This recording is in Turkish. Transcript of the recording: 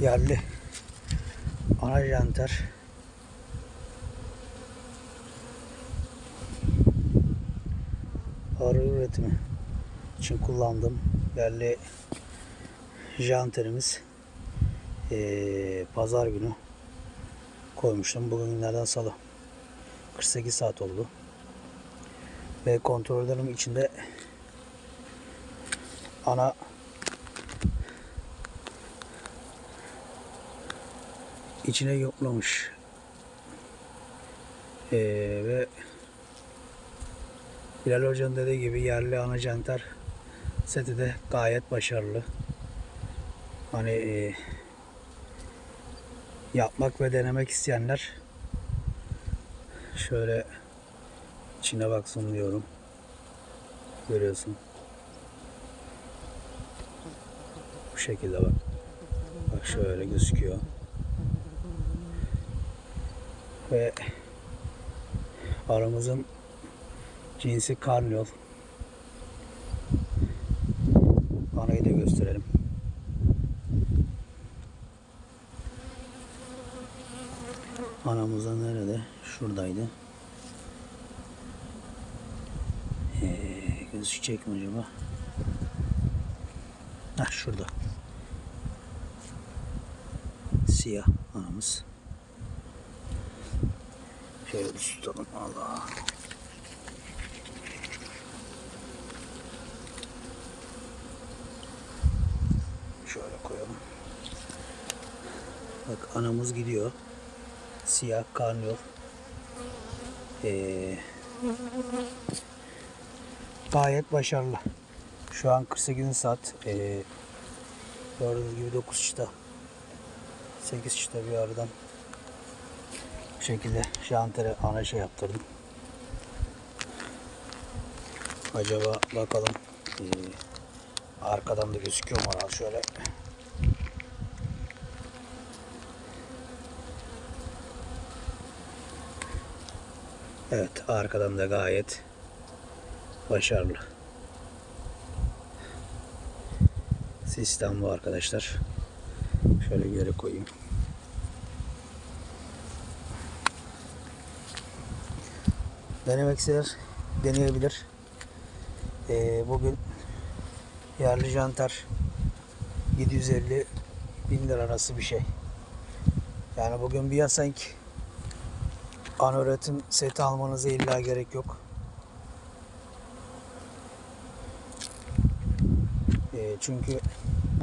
yerli ana jantar arı üretimi için kullandığım yerli janterimiz eee, pazar günü koymuştum. Bugün günlerden salı. 48 saat oldu. Ve kontrollerim içinde ana içine yoklamış. Ee, ve Bilal Hoca'nın dediği gibi yerli ana jantar seti de gayet başarılı. Hani e, yapmak ve denemek isteyenler şöyle içine baksın diyorum. Görüyorsun. Bu şekilde bak. Bak şöyle gözüküyor. Ve aramızın cinsi karniyol. Anayı da gösterelim. Anamıza nerede? Şuradaydı. Ee, gözükecek mi acaba? Heh, şurada. Siyah anamız. Şöyle. Allah. Şöyle koyalım. Bak anamız gidiyor. Siyah karnıyol. Ee, gayet başarılı. Şu an 48 saat. Ee, gördüğünüz gibi 9 çıta. 8 çıta bir aradan şekilde şantere ana şey yaptırdım. Acaba bakalım ee, arkadan da gözüküyor mu herhalde şöyle. Evet arkadan da gayet başarılı. Sistem bu arkadaşlar. Şöyle geri koyayım. Denemek isteyenler deneyebilir. Ee, bugün yerli jantar 750 bin lira arası bir şey. Yani bugün bir yasank an üretim seti almanıza illa gerek yok. Ee, çünkü